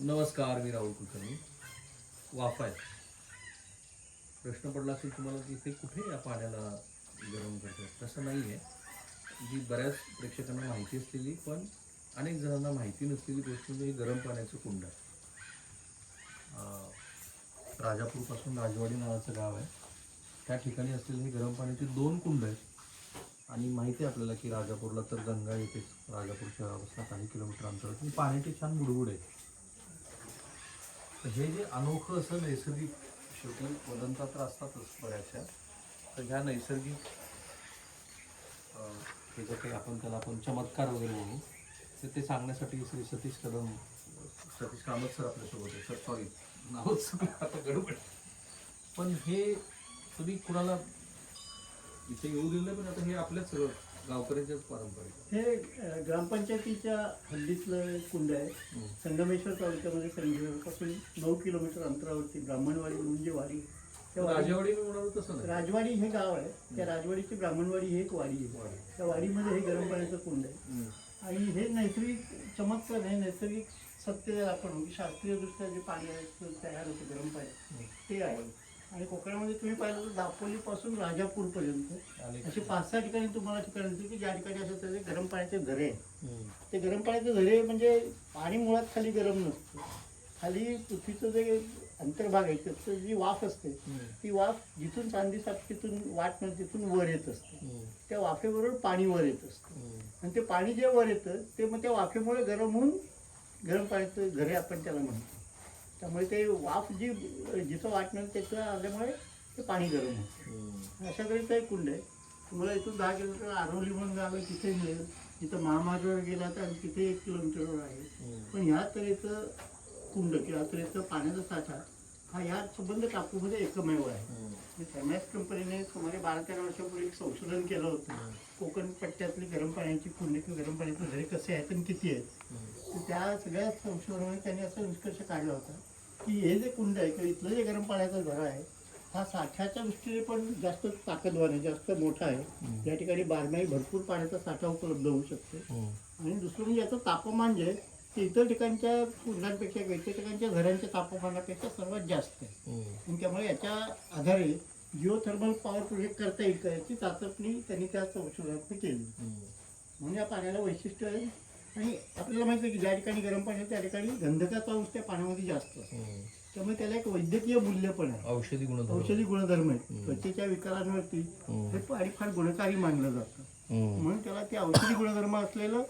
नमस्कार मी राहुल कुलकर्णी. वाफ प्रश्न पडला असेल तुम्हाला की ते कुठे या पाण्याला गरम करतात? तसं नाही आहे जी बऱ्याच प्रेक्षकांना माहिती असलेली पण अनेक जणांना माहिती नसलेली गोष्ट म्हणजे हे गरम पाण्याचं कुंड. आहे राजापूरपासून राजवाडी नावाचं गाव आहे. त्या ठिकाणी असलेले हे गरम पाण्याचे दोन कुंड आहेत. आणि माहिती आहे आपल्याला की राजापूरला तर गंगा येतेच. राजापूर शहरापासून काही किलोमीटर अंतरावर. पण पाण्याची छान बुडबुड आहे हे जे अनोखं असं नैसर्गिक शेवटी वदंता तर असतातच बऱ्याचशा. तर ह्या नैसर्गिक अं, हे जे काही आपण त्याला आपण चमत्कार वगैरे म्हणू तर ते सांगण्यासाठी श्री सतीश कदम सतीश कामत सर आपल्यासोबत आहे सर सॉरी नावच आता गडबड. पण हे तुम्ही कुणाला इथे येऊ दिलं पण आता हे आपल्याच गावकऱ्यांच्याच पारंपरिक. हे अ, ग्रामपंचायतीच्या हल्लीतलं कुंड आहे. हम्म. संगमेश्वर तालुक्यामध्ये संगमेश्वरपासून नऊ किलोमीटर अंतरावरती ब्राह्मणवाडी म्हणून जी वाडी आहे, त्या वाडी राजेवाडी मी म्हणालो तसं नाही. राजवाडी हे गाव आहे. त्या राजवाडीची ब्राह्मणवाडी ही एक वाडी आहे. वाडी. त्या वाडीमध्ये हे गरम पाण्याचं कुंड आहे. हम्म. आणि हे नैसर्गिक चमत्कार आहे. नैसर्गिक सत्य ज्याला आपण शास्त्रीयदृष्ट्या जे पाणी आहे ते तयार होतं गरम पाणी ते आहे. आणि कोकणामध्ये तुम्ही पाहिलं तर दापोलीपासून राजापूरपर्यंत असे पाच सहा ठिकाणी तुम्हाला ठिकाण दिसतील की ज्या ठिकाणी असं त्याचे गरम पाण्याचे झरे आहेत. ते गरम पाण्याचे झरे म्हणजे पाणी मुळात खाली गरम नसतं खाली पृथ्वीचं जे अंतर्भाग आहे त्याचं जी वाफ असते. ती वाफ जिथून चांदी साप तिथून वाट मिळते तिथून वर येत असते. त्या वाफेबरोबर पाणी वर येत असतं. आणि ते पाणी जे वर येतं ते मग त्या वाफेमुळे गरम होऊन गरम पाण्याचं झरे आपण त्याला म्हणतो त्यामुळे ते वाफ जी जिथं वाट मिळते त्याचं आल्यामुळे ते पाणी गरम होतं. हम्म. अशा तऱ्हेचं एक कुंड आहे तुम्हाला इथून दहा किलोमीटर आरोली म्हणून गाव आहे तिथे मिळेल. इथं महामार्गावर गेला तर तिथे एक किलोमीटरवर आहे. पण ह्या तऱ्हेचं कुंड किंवा तऱ्हेचं पाण्याचा साठा हा ह्या संबंध टापूमध्ये एकमेव आहे. हम्म. फॅमॅस कंपनीने सुमारे बारा तेरा वर्षापूर्वी एक संशोधन केलं होतं. कोकण पट्ट्यातली गरम पाण्याची कुंड किंवा गरम पाण्याचे झरे कसे आहेत आणि किती आहेत. त्या सगळ्या संशोधनाने त्यांनी असा निष्कर्ष काढला होता. की हे जे कुंड आहे किंवा इथलं जे गरम पाण्याचा झरा आहे हा साठ्याच्या दृष्टीने पण जास्त ताकदवान आहे जास्त मोठा आहे या ठिकाणी बारमाही भरपूर पाण्याचा साठा उपलब्ध होऊ शकतो हम्म. आणि दुसरं म्हणजे याचं तापमान जे आहे ते इतर ठिकाणच्या कुंडांपेक्षा किंवा इतर ठिकाणच्या झऱ्यांच्या तापमानापेक्षा सर्वात जास्त आहे हम्म. आणि त्यामुळे याच्या आधारे जिओ थर्मल पॉवर प्रोजेक्ट करता येईल का याची चाचपणी त्यांनी त्या संशोधनात केली. म्हणून या पाण्याला वैशिष्ट्य आहे आणि आपल्याला माहिती आहे की ज्या ठिकाणी गरम पाणी आहे त्या ठिकाणी गंधकाचा अंश त्या पाण्यामध्ये जास्त असतो. त्यामुळे त्याला एक वैद्यकीय मूल्य पण आहे औषधी गुणधर्म औषधी गुणधर्म आहेत हम्म. त्वचेच्या विकारांवरती. हे पाणी फार गुणकारी मानलं जातं. म्हणून त्याला ते औषधी गुणधर्म असलेलं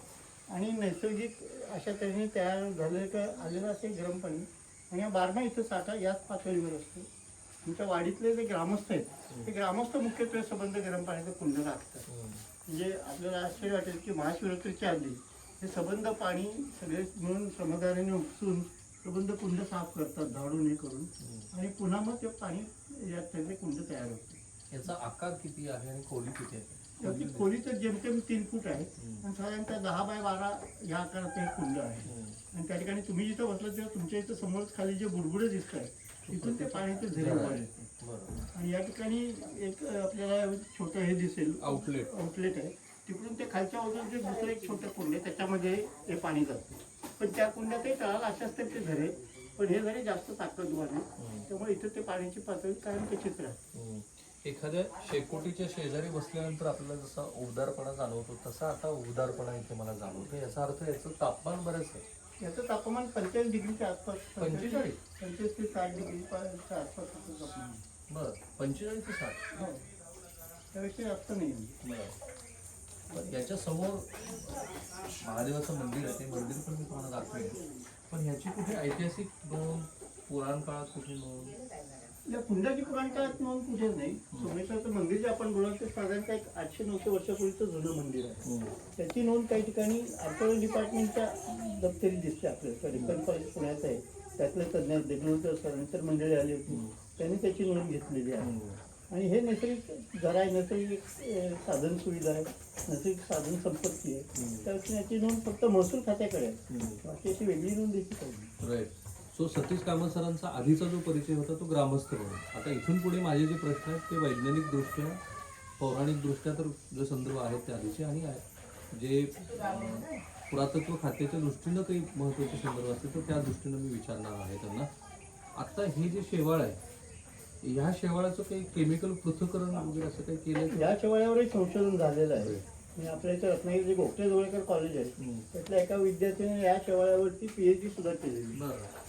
आणि नैसर्गिक अशा तऱ्हेने तयार झालेलं आलेलं असे गरम पाणी आणि या बारमा इथं साठा याच पातळीवर असतो आमच्या वाडीतले जे ग्रामस्थ आहेत ते ग्रामस्थ मुख्यत्वे संबंध गरम पाण्याचं कुंड राखतात. म्हणजे आपल्याला आश्चर्य वाटेल की महाशिवरात्रीच्या आधी हे सबंध पाणी सगळे मिळून श्रमदाराने उपसून सबंध कुंड साफ करतात झाडून हे करून. आणि पुन्हा मग ते पाणी यात त्याचे कुंड तयार होते. याचा आकार किती आहे आणि खोली किती आहे? त्याची खोली तर जेमतेम तीन फूट आहे. आणि साधारणतः दहा बाय बारा या आकाराचं हे कुंड आहे. आणि त्या ठिकाणी तुम्ही जिथं बसलं तेव्हा तुमच्या इथं समोरच खाली जे बुडबुडे दिसत आहे तिथून ते पाण्याचे झरे येते. आणि या ठिकाणी एक आपल्याला छोटं हे दिसेल. आउटलेट आउटलेट आहे. तिकडून ते खालच्या बाजूला जे दुसरं एक छोटं कुंड आहे त्याच्यामध्ये हे पाणी जातं पण त्या कुंडातही तळाला अशाच ते झरे पण हे झरे जास्त ताकदवान आहे. त्यामुळे इथं ते पाण्याची पातळी कायम तशीच राहते. एखाद्या शेकोटीच्या शेजारी बसल्यानंतर आपल्याला जसा उबदारपणा जाणवतो तसा आता उबदारपणा इथे मला जाणवतो याचा अर्थ याचं तापमान बरेच आहे याचं तापमान पंचेचाळीस डिग्रीच्या आसपास पंचेचाळीस? पंचवीस ते साठ डिग्रीच्या आसपास तापमान. बरं पंचेचाळीस ते साठ हो. त्यापेक्षा जास्त नाही बरं, याच्या समोर महादेवाचं मंदिर आहे ते मंदिर पण मी तुम्हाला दाखवेन. पण ह्याची कुठे ऐतिहासिक नोंद पुराण काळात कुठे नोंद? या कुंडाची पुराण काळात नोंद कुठेच नाही. सोमेश्वरचं मंदिर जे आपण बोलतो ते साधारणतः एक आठशे नऊशे वर्षापूर्वीचं जुनं मंदिर आहे. त्याची नोंद काही ठिकाणी आर्किओलॉजी डिपार्टमेंटच्या दप्तरी दिसते आपल्याला. डेक्कन कॉलेज पुण्यात आहे. त्यातले तज्ज्ञ आहेत, देगलूरचं सरांतर मंडळी आली होती. त्यांनी त्याची नोंद घेतलेली आहे. आणि हे नैसर्गिक जरा आहे नैसर्गिक साधन सुविधा आहे नैसर्गिक साधन संपत्ती आहे. त्याची याची नोंद फक्त महसूल खात्याकडे आहे. बाकी अशी वेगळी नोंद नाही राईट सो सतीश कामत सरांचा आधीचा जो परिचय होता तो ग्रामस्थ म्हणून. आता इथून पुढे माझे जे प्रश्न आहेत ते वैज्ञानिक दृष्ट्या पौराणिक दृष्ट्या तर जे संदर्भ आहेत ते आधीचे आणि जे पुरातत्व खात्याच्या दृष्टीनं काही महत्त्वाचे संदर्भ असतील तर त्या दृष्टीनं मी विचारणार आहे त्यांना. आता हे जे शेवाळ आहे ह्या शेवाळाचं काही केमिकल पृथक्करण वगैरे असं काही केलंय का? या शेवाळ्यावरही संशोधन झालेलं आहे आणि आपल्या इथे रत्नागिरी जे गोखले जोळेकर कॉलेज आहे. त्यातल्या एका विद्यार्थ्याने या शेवाळ्यावरती पीएचडी सुद्धा केलेली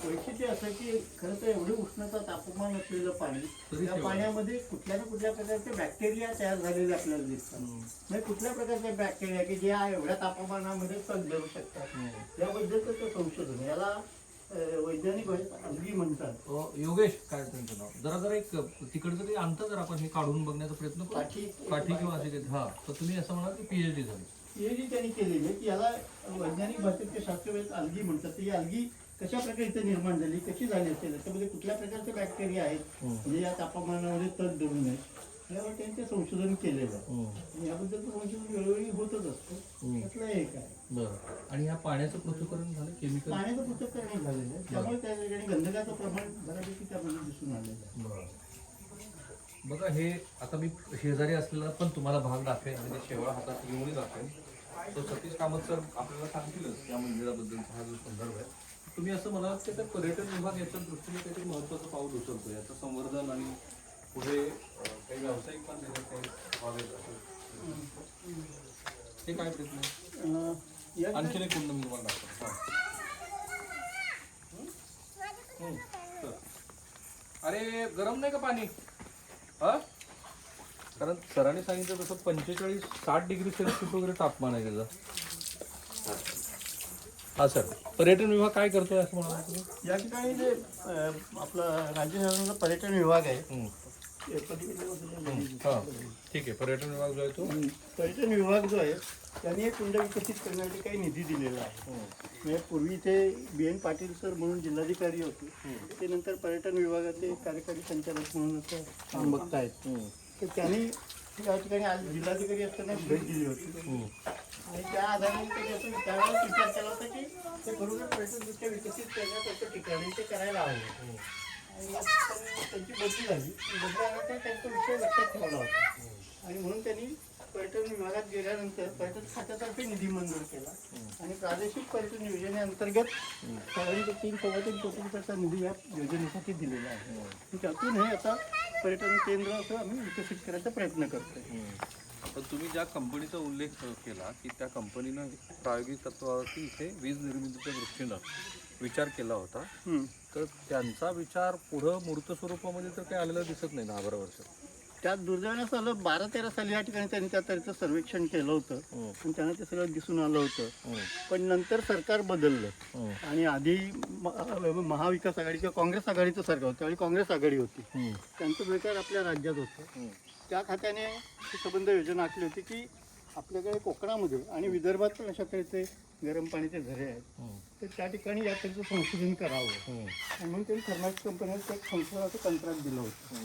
वैशिष्ट्य असं की खरं तर एवढी उष्णता तापमान असलेलं पाणी त्या. पाण्यामध्ये कुठल्या ना कुठल्या प्रकारचे बॅक्टेरिया तयार झालेले आपल्याला दिसतात. म्हणजे कुठल्या प्रकारचे बॅक्टेरिया की जे या एवढ्या तापमानामध्ये सण देऊ शकतात. याबद्दलचं संशोधन. याला वैज्ञानिक भाषेत अलगी म्हणतात. अ, योगेश काय त्यांचं नाव? जरा जरा एक तिकडचं काही आणतं जर आपण हे काढून बघण्याचा प्रयत्न करू. काठी काठी किंवा असे काही हा तर तुम्ही असं म्हणाल की पीएचडी झाली. पीएचडी त्यांनी केलेली आहे की याला वैज्ञानिक भाषेत ते शास्त्रवेद अलगी म्हणतात. तर ही अलगी कशा प्रकारे इथे निर्माण झाली कशी झाली असेल त्याच्यामध्ये कुठल्या प्रकारचे बॅक्टेरिया आहेत हम्म. म्हणजे या तापमानामध्ये तग धरू नये यावर त्यांनी ते संशोधन केलेलं आहे. आणि याबद्दलचं संशोधन वेळोवेळी होतच असतं. हम्म. त्यातलं एक आहे. बरं. आणि ह्या पाण्याचं पृथक्करण झालं? केमिकल पाण्याचं पृथक्करण झालेलं आहे. त्यामुळे त्या ठिकाणी गंधकाचं प्रमाण बऱ्यापैकी त्यामध्ये दिसून आलेलं आहे. बरं. बघा हे आता मी शेजारी असलेला पण तुम्हाला भाग दाखवेन म्हणजे शेवळा हातात घेऊनही दाखवेन. तो सतीश कामत सर आपल्याला सांगतीलच या मंदिराबद्दलचा हा जो संदर्भ आहे. तुम्ही असं म्हणाल की त्या पर्यटन विभाग याच्या दृष्टीने काहीतरी महत्त्वाचं पाऊल उचलतो याचं संवर्धन आणि पुढे काही व्यावसायिक पण त्याच्यात काही व्हावेत असं. हे काय प्रयत्न या आणखीन एक कुंड मी तुम्हाला दाखवतो. हा. अरे गरम नाही का पाणी? हा? कारण सरांनी सांगितलं तसं पंचेचाळीस साठ डिग्री सेल्सिअस वगैरे तापमान आहे त्याचं. हा सर. पर्यटन विभाग काय करतोय असं म्हणाला तुम्ही? या ठिकाणी जे आपलं राज्य शासनाचा पर्यटन विभाग आहे. हा ठीक आहे. पर्यटन विभाग जो आहे तो. पर्यटन विभाग जो आहे त्यांनी एक कुंड विकसित करण्यासाठी काही निधी दिलेला आहे. म्हणजे पूर्वी इथे बी एन पाटील सर म्हणून जिल्हाधिकारी होते. ते नंतर पर्यटन विभागाचे कार्यकारी संचालक म्हणून काम बघतायत. तर त्यांनी या ठिकाणी आज जिल्हाधिकारी असताना भेट दिली होती. हम्म, आणि त्या आधारे त्यावेळेस विचार केला होता की ते खरोखर पर्यटनदृष्ट्या विकसित करण्यासारखं ठिकाण ते करायला हवं. आणि त्यांची बदली झाली. बदल्यानंतर त्यांचा विषय लक्षात ठेवला होता. आणि म्हणून त्यांनी पर्यटन विभागात गेल्यानंतर पर्यटन खात्यातर्फे निधी मंजूर केला. आणि प्रादेशिक पर्यटन योजनेअंतर्गत साधारण तीन सव्वा तीन कोटी रुपयाचा निधी या योजनेसाठी दिलेला आहे. त्यातून हे आता पर्यटन केंद्र असं आम्ही विकसित करायचा प्रयत्न करतोय. पण तुम्ही ज्या कंपनीचा उल्लेख केला की त्या कंपनीनं प्रायोगिक तत्वावरती इथे वीज निर्मितीच्या दृष्टीनं विचार केला होता. तर त्यांचा विचार पुढं मूर्त स्वरूपामध्ये तर काही आलेला दिसत नाही दहा बारा वर्ष. त्यात दुर्दैवानं आलं बारा तेरा साली या ठिकाणी त्यांनी त्या तऱ्हेचं सर्वेक्षण केलं होतं. आणि त्यांना ते सगळं दिसून आलं होतं. पण नंतर सरकार बदललं. आणि आधी म- महाविकास आघाडी किंवा काँग्रेस आघाडीचं सरकार होतं. त्यावेळी काँग्रेस आघाडी होती. त्यांचं सरकार आपल्या राज्यात होतं. त्या खात्याने ही संबंध योजना आखली होती की आपल्याकडे कोकणामध्ये आणि विदर्भात पण अशा तऱ्हेचे गरम पाण्याचे झरे आहेत. तर त्या ठिकाणी या तऱ्हेचं संशोधन करावं. आणि म्हणून त्यांनी थर्मॅक्स कंपनीला एक संशोधनाचं कंत्राट दिलं होतं.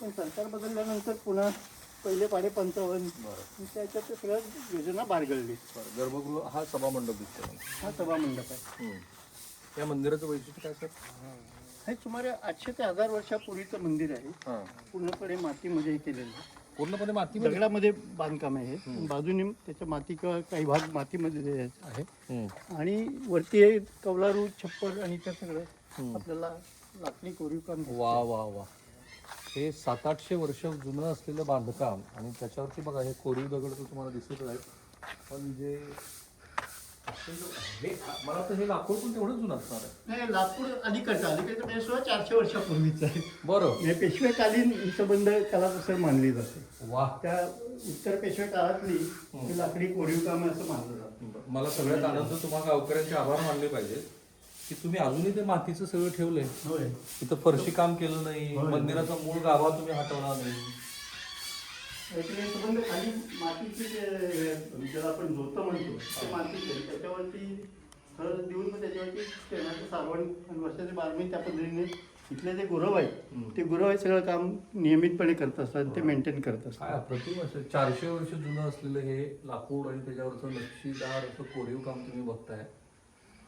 पण सरकार बदलल्यानंतर पुन्हा पहिले पाडे पंचावन्न. आणि त्याच्यात ते सगळ्या योजना बारगळली. गर्भगृह हा सभामंडप दिसतो हा सभामंडप आहे. या मंदिराचं वैशिष्ट्य काय सर? हे सुमारे आठशे ते हजार वर्षापूर्वीचं मंदिर आहे. हां. पूर्णपणे मातीमध्ये हे केलेलं आहे. पूर्णपणे माती दगडामध्ये बांधकाम आहे हे. बाजूने त्याच्या माती किंवा काही भाग मातीमध्ये आहे. आणि वरती हे कौलारू छप्पर आणि त्या सगळं आपल्याला लाकडी कोरीव काम. वा वा वा. हे सात आठशे वर्ष जुनं असलेलं बांधकाम आणि त्याच्यावरती बघा हे कोरीव दगड तर तुम्हाला दिसत आहेत. पण जे हे मला तर हे लाकूड पण तेवढं जुनं असणार आहे. नाही लाकूड अलीकडचं अलीकडचं म्हणजे सुद्धा चारशे वर्षापूर्वीचं आहे. बरं. म्हणजे पेशवेकालीन ही संबंध कला प्रसर मानली जाते. वा. त्या उत्तर पेशवे काळातली ही लाकडी कोरीव काम असं मानलं जातं. मला सगळ्यात आनंद तुम्हाला गावकऱ्यांचे आभार मानले पाहिजेत. की तुम्ही अजूनही ते मातीचं सगळं ठेवलंय. होय. तिथं फरशी काम केलं नाही मंदिराचा मूळ गाभा तुम्ही हटवला नाही. खाली मातीची जे ज्याला आपण झोतं म्हणतो ते मातीचे आहे. त्याच्यावरती देऊन मग त्याच्यावरती शेणाचं सारवण आणि वर्षाचे त्या पद्धतीने इथले जे गुरव आहेत ते गुरव आहे सगळं काम नियमितपणे करत असतात ते मेंटेन करत असतात. अप्रतिम असं चारशे वर्ष जुनं असलेलं हे लाकूड आणि त्याच्यावरचं नक्षीदार असं कोरीव काम तुम्ही बघताय.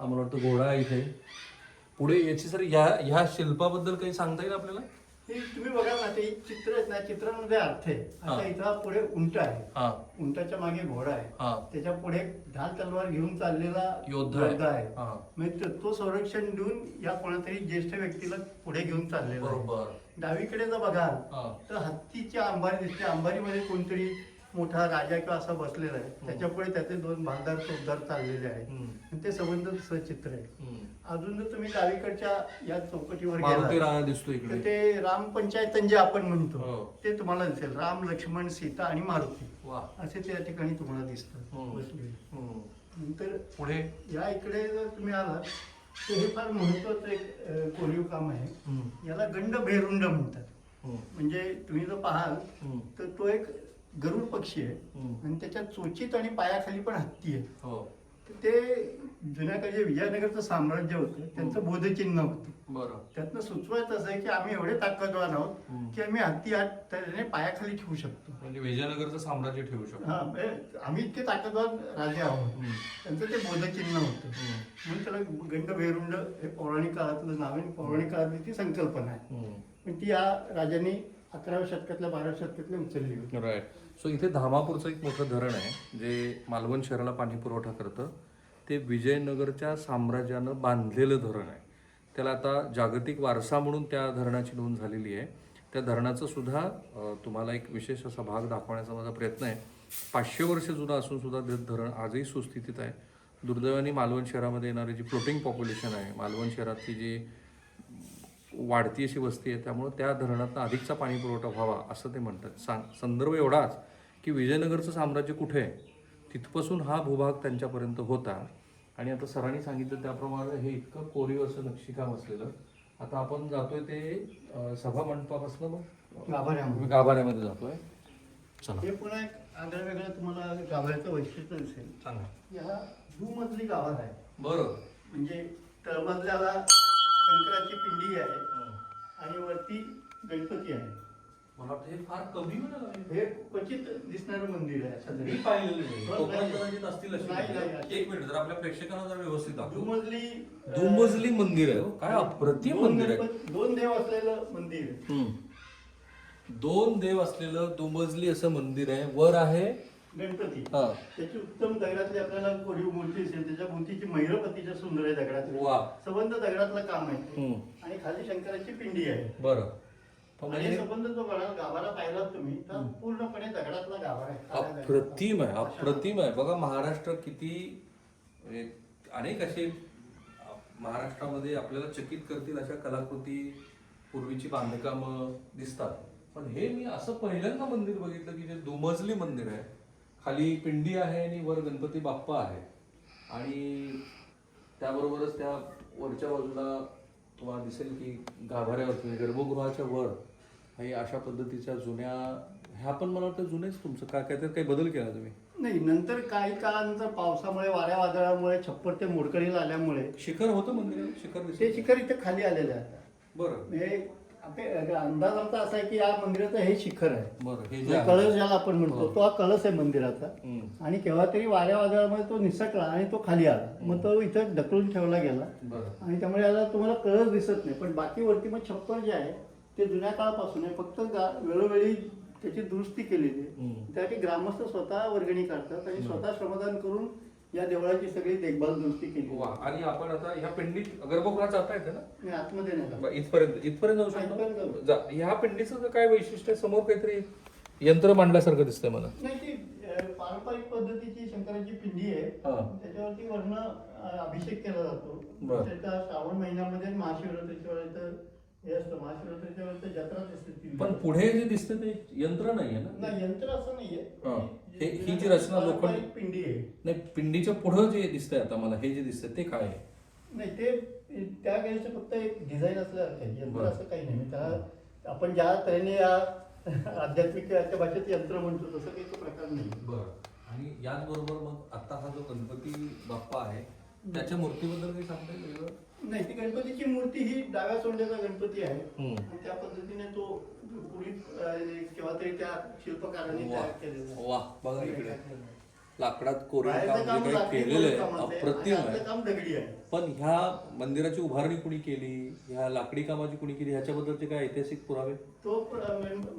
मला वाटतं घोडा आहे इथे. पुढे याची सर ह्या ह्या शिल्पाबद्दल काही सांगता येईल आपल्याला? हे तुम्ही बघा ना ते चित्र आहेत ना चित्रांमध्ये अर्थ आहे. आता. इथं पुढे उंट आहे. हा. उंटाच्या मागे घोडा आहे. त्याच्या पुढे ढाल तलवार घेऊन चाललेला योद्धा आहे. हा. म्हणजे तो- संरक्षण देऊन या कोणातरी ज्येष्ठ व्यक्तीला पुढे घेऊन चाललेला डावीकडे जर बघाल. तर हत्तीची अंबारी दिसते. अंबारीमध्ये कोणतरी मोठा राजा किंवा असा बसलेला आहे त्याच्यापुढे त्याचे दोन भालदार चौकदार चाललेले आहेत ते संबंध चित्र आहे. अजून जर तुम्ही डावीकडच्या या चौकटीवर गेला दिसतो इकडे ते राम पंचायतन जे आपण म्हणतो हो. ते तुम्हाला दिसेल राम लक्ष्मण सीता आणि मारुती असे त्या ठिकाणी तुम्हाला दिसतं हम्म. बसलेले. हम्म. नंतर पुढे या इकडे जर तुम्ही आलात तर हे फार महत्वाचं एक कोरीव काम आहे. याला गंड भेरुंड म्हणतात. म्हणजे तुम्ही जर पाहाल. तर तो एक गरुड पक्षी आहे. हम्म. आणि त्याच्या चोचीत आणि पायाखाली पण हत्ती आहे. हो. तर ते जुन्याकडे जे विजयनगरचं साम्राज्य होतं त्यांचं बोधचिन्ह होतं. बरं. त्यातनं सुचवायचं असं आहे की आम्ही एवढे ताकदवान आहोत. की आम्ही हत्ती हात त्याने पायाखाली ठेवू शकतो. म्हणजे विजयनगरचं साम्राज्य ठेवू शकतो. हा म्हणजे आम्ही इतके ताकदवान राजे आहोत. हम्म. त्यांचं ते बोधचिन्ह होतं. हम्म. म्हणून त्याला गंड भेरुंड हे पौराणिक काळातलं नाव आहे आणि पौराणिक काळातली ती संकल्पना आहे. हम्म. पण ती या राजांनी अकराव्या शतकातल्या बाराव्या शतकातल्या उचलली होती. राईट सो इथे धामापूरचं एक मोठं धरण आहे जे मालवण शहराला पाणी पुरवठा करतं. ते विजयनगरच्या साम्राज्यानं बांधलेलं धरण आहे. त्याला आता जागतिक वारसा म्हणून त्या धरणाची नोंद झालेली आहे. त्या धरणाचं सुद्धा तुम्हाला एक विशेष असा भाग दाखवण्याचा माझा प्रयत्न आहे. पाचशे वर्ष जुनं असून सुद्धा ते धरण आजही सुस्थितीत आहे. दुर्दैवाने मालवण शहरामध्ये येणारी जी फ्लोटिंग पॉप्युलेशन आहे मालवण शहरातली जी वाढती अशी वस्ती आहे त्यामुळं त्या धरणातनं अधिकचा पाणी पुरवठा व्हावा असं ते म्हणतात. सांग संदर्भ एवढाच की विजयनगरचं साम्राज्य कुठे आहे? तिथपासून हा भूभाग त्यांच्यापर्यंत होता. आणि आता सरांनी सांगितलं त्याप्रमाणे हे इतकं कोरीव असं नक्षीकाम असलेलं. आता आपण जातोय ते सभा मंडपापासून मग? गाभाऱ्यामध्ये. गाभाऱ्यामध्ये जातोय. चला. हे पुन्हा एक आगळं वेगळं तुम्हाला गाभाऱ्याचं वैशिष्ट्य दिसेल. सांगा. या दुमजली गाभार आहे. बरं म्हणजे तळमजल्याला शंकराची पिंडी आहे. आणि वरती गणपती आहे मला वाटतं हे फार कमी म्हणाला हे क्वचित दिसणारं मंदिर आहे असं मी तरी. पाहिलेलं नाही हो, कोकणात नाही. कदाचित असतील अशी नाही, नाही. एक मिनिट जर आपल्या प्रेक्षकांना जर व्यवस्थित दाखवू दुमजली अं, दुमजली मंदिर आहे हो. काय अप्रतिम दोन मंदिर आहे गणपत- दोन देव असलेलं मंदिर आहे. हम्म. दोन देव असलेलं दुमजली असं मंदिर आहे वर आहे गणपती. हा. त्याची उत्तम दगडातली आपल्याला कोरीव मूर्ती दिसेल त्याच्या मूर्तीची मैरपतीच्या सुंदर आहे वा. संबंध दगडातलं काम आहे. हम्म. आणि खाली शंकराची पिंडी आहे. बरं. आणि म्हणजे संबंध जो बघा गाभारा पाहिलात तुम्ही तर पूर्णपणे दगडातला गाभारा आहे. काळ्या दगडातला. अप्रतिम आहे अप्रतिम आहे. बघा महाराष्ट्र किती म्हणजे अनेक असे महाराष्ट्रामध्ये आपल्याला चकित करतील अशा कलाकृती पूर्वीची बांधकामं दिसतात. पण हे मी असं पहिल्यांदा मंदिर बघितलं की जे दुमजली मंदिर आहे खाली पिंडी आहे आणि वर गणपती बाप्पा आहे. आणि त्याबरोबरच त्या वरच्या बाजूला तुम्हाला दिसेल की गाभाऱ्यावरती म्हणजे गर्भगृहाच्या वर काही अशा पद्धतीच्या जुन्या ह्या पण मला वाटतं जुनेच तुमचं. काय काय त्यात काही बदल केला तुम्ही? नाही नंतर काही काळानंतर पावसामुळे वाऱ्या वादळामुळे छप्पर ते मोडकळीला आल्यामुळे शिखर होतं मंदिर शिखर ते शिखर इथे खाली आलेले आहे आता. बरं. म्हणजे आपले अंदाज आमचा असा आहे की या मंदिराचं हे शिखर आहे. बरं हे जे म्हणजे आहे. कळस ज्याला आपण म्हणतो हो. तो हा कळस आहे मंदिराचा. हम्म. आणि केव्हा तरी वाऱ्या वादळामुळे तो निसटला आणि तो खाली आला. मग तो इथं ढकलून ठेवला गेला. बरं. आणि त्यामुळे याला तुम्हाला कळस दिसत नाही. पण बाकी वरती मग छप्पर जे आहे ते जुन्या काळापासून आहे. फक्त गा- वेळोवेळी त्याची दुरुस्ती केलेली आहे. हम्म. त्यासाठी ग्रामस्थ स्वतः वर्गणी काढतात आणि स्वतः श्रमदान करून या देवळाची सगळी देखभाल दुरुस्ती केली वा आणि आपण आता ह्या पिंडीत गर्भगृहात जाता येते ना आणि आतमध्ये. बरं, इथपर्यंत इथपर्यंत जाऊ इथपर्यंत शकतो जाऊ. जा- ह्या पिंडीचं जर काय वैशिष्ट्य आहे समोर काहीतरी यंत्र मांडल्यासारखं दिसतंय मला नाही ती अं, पारंपरिक पद्धतीची शंकराची पिंडी आहे हा. त्याच्यावरती वर्ण अभिषेक केला जातो बरं. त्याचा श्रावण महिन्यामध्ये महाशिवरात्रीच्या वेळेस पण पुढे जे दिसते ते यंत्र नाहीये ना? नाही यंत्र असं नाहीये. हा. जी रचना लोखंड- पिंडी आहे. नाही पिंडीच्या पुढं जे दिसतंय आता मला हे जे दिसतंय ते काय आहे? नाही ते त्या वेळेचं फक्त एक डिझाईन असल्यासारखं यंत्र. असं काही नाही. त्याला आपण ज्या तऱ्हेने या आध्यात्मिक भाषेत यंत्र म्हणतो तसं काही तो प्रकार नाही. बरं. आणि याचबरोबर मग आता हा जो गणपती बाप्पा आहे त्याच्या मूर्तीबद्दल काही सांगता येईल? नाही ती गणपतीची मूर्ती ही डाव्या सोंड्याचा गणपती आहे. हम्म. आणि त्या पद्धतीने तो पूर्वी अं, केव्हा तरी त्या शिल्पकारांनी. तयार केलेला आहे. वा. बघा इकडे. लाकडात कोरीव बाहेरचं काम जे काम काही लाकडी केलेलं आहे अप्रतिम आहे. काम दगडी आहे. पण ह्या मंदिराची उभारणी कुणी केली? ह्या लाकडी कामाची कुणी केली? ह्याच्याबद्दलचे काय ऐतिहासिक पुरावे? तो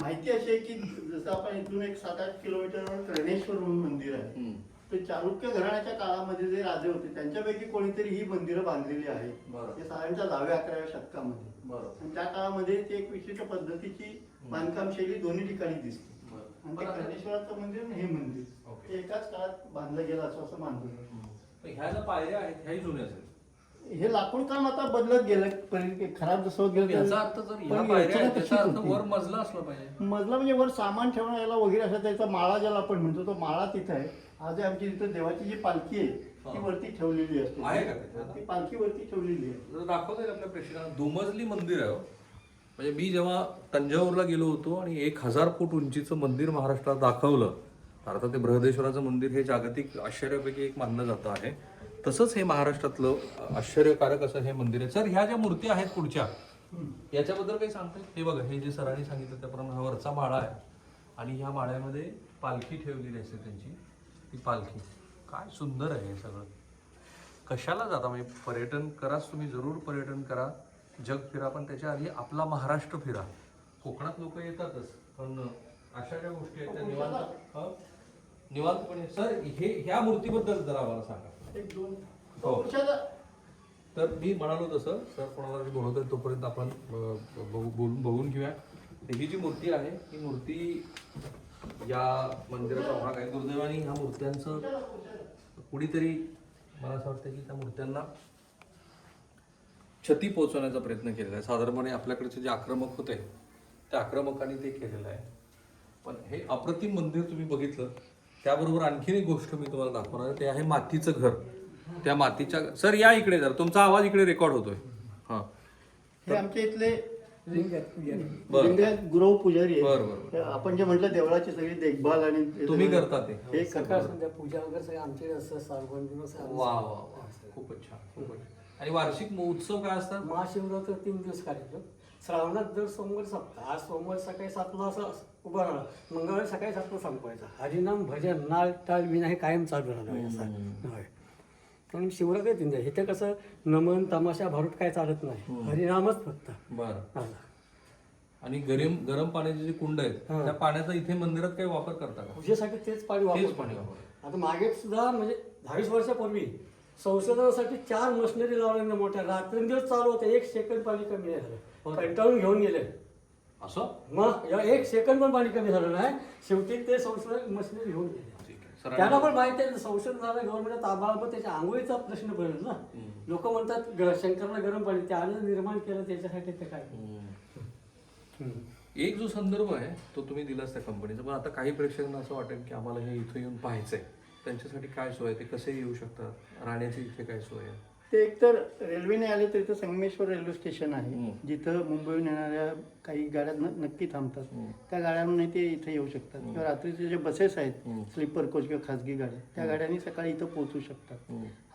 माहिती अशी आहे की जसं आपण इथून एक सात आठ किलोमीटरवर कर्णेश्वर म्हणून मंदिर आहे. ते चालुक्य घराण्याच्या काळामध्ये जे राजे होते त्यांच्यापैकी कोणीतरी ही मंदिरं बांधलेली आहेत. ते साधारणतः दहाव्या अकराव्या शतकामध्ये. बरोबर आणि त्या काळामध्ये ती एक विशिष्ट पद्धतीची बांधकाम शैली दोन्ही ठिकाणी दिसते. कर्णेश्वराचं मंदिर आणि हे मंदिर. हे एकाच काळात बांधलं गेलं असं असं मानलं. ह्या ज्या पायऱ्या आहेत ह्याही जुन्या हे लाकूड काम आता बदलत गेलं खराब जसं होत गेलं याचा अर्थ जर. वर मजला असला पाहिजे. मजला म्हणजे वर सामान ठेवण्याला वगैरे असं त्याचा माळा ज्याला आपण म्हणतो तो माळा तिथं आहे. आज आमची तिथं देवाची जी पालखी आहे ती. वरती ठेवलेली असते आहे का? ती पालखी वरती ठेवलेली आहे. जर दाखवता येईल आपल्या प्रेक्षकांना. दुमजली मंदिर आहे हो. म्हणजे मी जेव्हा तंजावरला गेलो होतो आणि एक हजार फूट उंचीचं मंदिर महाराष्ट्रात दाखवलं अर्थात ते बृहदेश्वराचं मंदिर हे जागतिक आश्चर्यापैकी एक मानलं जातं आहे. तसंच हे महाराष्ट्रातलं आश्चर्यकारक असं हे मंदिर आहे. सर ह्या ज्या मूर्त्या आहेत पुढच्या याच्याबद्दल काही सांगताय? हे बघा हे जे सरांनी सांगितलं त्याप्रमाणे हा वरचा माळा आहे. आणि ह्या माळ्यामध्ये पालखी ठेवलेली असते त्यांची. ती पालखी. काय सुंदर आहे हे सगळं. कशाला जाता? म्हणजे पर्यटन कराच तुम्ही जरूर पर्यटन करा. जग फिरा पण त्याच्या आधी आपला महाराष्ट्र फिरा. कोकणात लोक येतातच पण अशा ज्या गोष्टी आहेत त्या निवांत? निवांतपणे. सर हे ह्या मूर्तीबद्दल जरा आम्हाला सांगा. एक दोन हो. तर मी म्हणालो तसं सर कोणाला जे बोलवतोय तोपर्यंत आपण बोलून बघून घेऊया. ही जी मूर्ती आहे ही मूर्ती या मंदिराचा भाग आहे दुर्दैवाने ह्या मूर्त्यांचं कुणीतरी मला असं वाटतं की त्या मूर्त्यांना क्षती पोहोचवण्याचा प्रयत्न केलेला आहे. साधारणपणे आपल्याकडचे जे आक्रमक होते त्या आक्रमकांनी ते केलेलं आहे. पण हे अप्रतिम मंदिर तुम्ही बघितलं त्याबरोबर आणखीन एक गोष्ट मी तुम्हाला दाखवणार आहे. ते आहे मातीचं घर. त्या मातीच्या सर या इकडे जर तुमचा आवाज इकडे रेकॉर्ड होतोय. हां आमच्या इथले बरं. लिंगायत गुरव पुजारी आहे. बरं, बरं. आपण जे म्हटलं देवळाची सगळी देखभाल आणि तुम्ही करता ते. हे सकाळ करतात संध्या पूजा वगैरे सगळं आमचे दिवस. वा वा वा. खूपच छान खूपच छान. आणि वार्षिक मो- उत्सव काय असतात? महाशिवरात्र तीन दिवस कार्यक्रम. श्रावणात दर सोमवार सप्ताह आज सोमवार सकाळी सातला असं उभं राहणार. मंगळवारी सकाळी सातला संपवायचा. हरिनाम भजन नाल टाळ विना हे कायम चालू राहणार असं होय. पण शिवरात्र तीन दिवस इथे कसं नमन तमाशा भारूट काय चालत नाही. हरिनामच फक्त. बरं. आणि गरम गरम पाण्याचे जे कुंड आहेत हां. त्या पाण्याचा इथे मंदिरात काही वापर करता का? पूजेसाठी तेच पाणी तेच वापरतो पाणी वापरतो. आता मागे सुद्धा म्हणजे दहावीस वर्षापूर्वी संशोधनासाठी चार मशिनरी लावल्या मोठ्या रात्रंदिवस चालू होते एक सेकंड पाणी कमी नाही हो. झालं कंटाळून घेऊन गेले. असं? मग या एक सेकंड पण पाणी कमी झालं नाही. शेवटी ते संशोधन मशिनरी घेऊन गेले. आहे त्यांना पण माहिती आहे संशोधन झालं गव्हर्नमेंट ताबा मग त्याच्या आंघोळीचा प्रश्न पडेल ना. लोक म्हणतात शंकरला गरम पाणी त्यानं निर्माण केलं त्याच्यासाठी ते काय. एक जो संदर्भ आहे तो तुम्ही दिलाच त्या कंपनीचा पण आता काही प्रेक्षकांना असं वाटेल की आम्हाला हे इथं येऊन पाहायचंय. त्यांच्यासाठी काय सोय आहे? ते कसे येऊ शकतात? राहण्याची इथे काय सोय आहे? ते एकतर रेल्वेने आले तर इथं संगमेश्वर रेल्वे स्टेशन आहे. जिथं मुंबईहून येणाऱ्या काही गाड्या न- नक्की थांबतात. त्या गाड्यांनी ते इथे येऊ शकतात किंवा रात्रीचे जे बसेस आहेत. स्लीपर कोच किंवा खाजगी गाड्या त्या गाड्यांनी सकाळी इथं पोहोचू शकतात.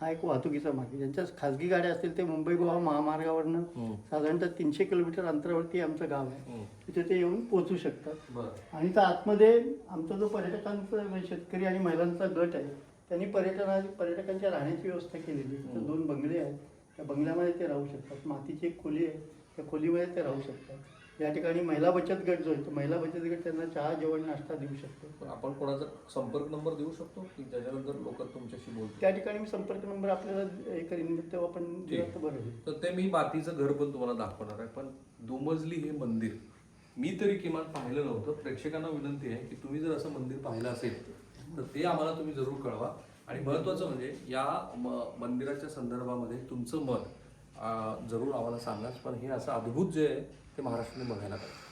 हा एक वाहतुकीचा मार्ग. ज्यांच्या खाजगी गाड्या असतील ते मुंबई गोवा महामार्गावरनं. साधारणतः तीनशे किलोमीटर अंतरावरती आमचं गाव आहे. तिथे ते येऊन पोहोचू शकतात बरं आणि त्या आतमध्ये आमचा जो पर्यटकांचा म्हणजे शेतकरी आणि महिलांचा गट आहे त्यांनी पर्यटना पर्यटकांच्या राहण्याची व्यवस्था केलेली आहे. तिथं दोन बंगले आहेत. त्या बंगल्यामध्ये ते राहू शकतात. मातीची एक खोली आहे. त्या खोलीमध्ये ते राहू शकतात. या ठिकाणी महिला बचत गट जो आहे तो महिला बचत गट त्यांना चहा जेवण नाश्ता देऊ शकतो. पण आपण कोणाचा संपर्क नंबर देऊ शकतो? की ज्याच्यानंतर लोक तुमच्याशी बोलतील? त्या ठिकाणी मी संपर्क नंबर आपल्याला हे करीन तेव्हा आपण दिला तर बरं होईल. तर ते मी मातीचं घर पण तुम्हाला दाखवणार आहे. पण दुमजली हे मंदिर मी तरी किमान पाहिलं नव्हतं. प्रेक्षकांना विनंती आहे की तुम्ही जर असं मंदिर पाहिलं असेल तर ते आम्हाला तुम्ही जरूर कळवा. आणि महत्त्वाचं म्हणजे या म मंदिराच्या संदर्भामध्ये तुमचं मत जरूर आम्हाला सांगाच पण हे असं अद्भुत जे आहे ते महाराष्ट्राने बघायला पाहिजे.